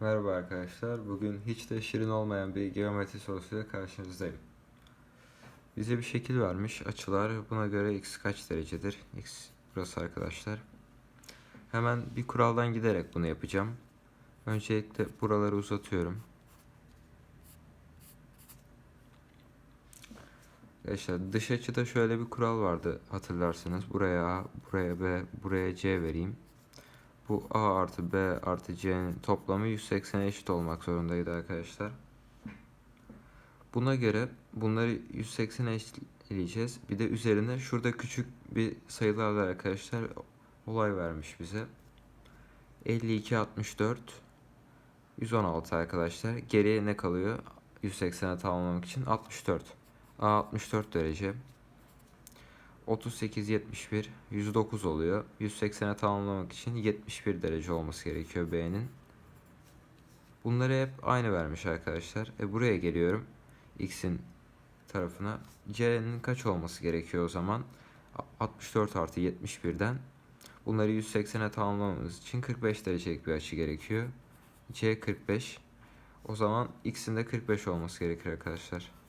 Merhaba arkadaşlar. Bugün hiç de şirin olmayan bir geometri sorusuyla karşınızdayım. Bize bir şekil vermiş. Açılar buna göre x kaç derecedir? x burası arkadaşlar. Hemen bir kuraldan giderek bunu yapacağım. Öncelikle buraları uzatıyorum. Arkadaşlar dış açıda şöyle bir kural vardı hatırlarsınız. Buraya A, buraya B, buraya C vereyim. Bu A artı B artı C'nin toplamı 180'e eşit olmak zorundaydı arkadaşlar. Buna göre bunları 180'e eşitleyeceğiz. Bir de üzerine şurada küçük bir sayılarla arkadaşlar olay vermiş bize. 52, 64, 116 arkadaşlar. Geriye ne kalıyor? 180'e tamamlamak için 64. A 64 derece. 38 71 109 oluyor. 180'e tamamlamak için 71 derece olması gerekiyor B'nin. Bunları hep aynı vermiş arkadaşlar. E buraya geliyorum. X'in tarafına. C'nin kaç olması gerekiyor o zaman? 64 artı 71'den. Bunları 180'e tamamlamamız için 45 derecelik bir açı gerekiyor. C 45. O zaman X'in de 45 olması gerekir arkadaşlar.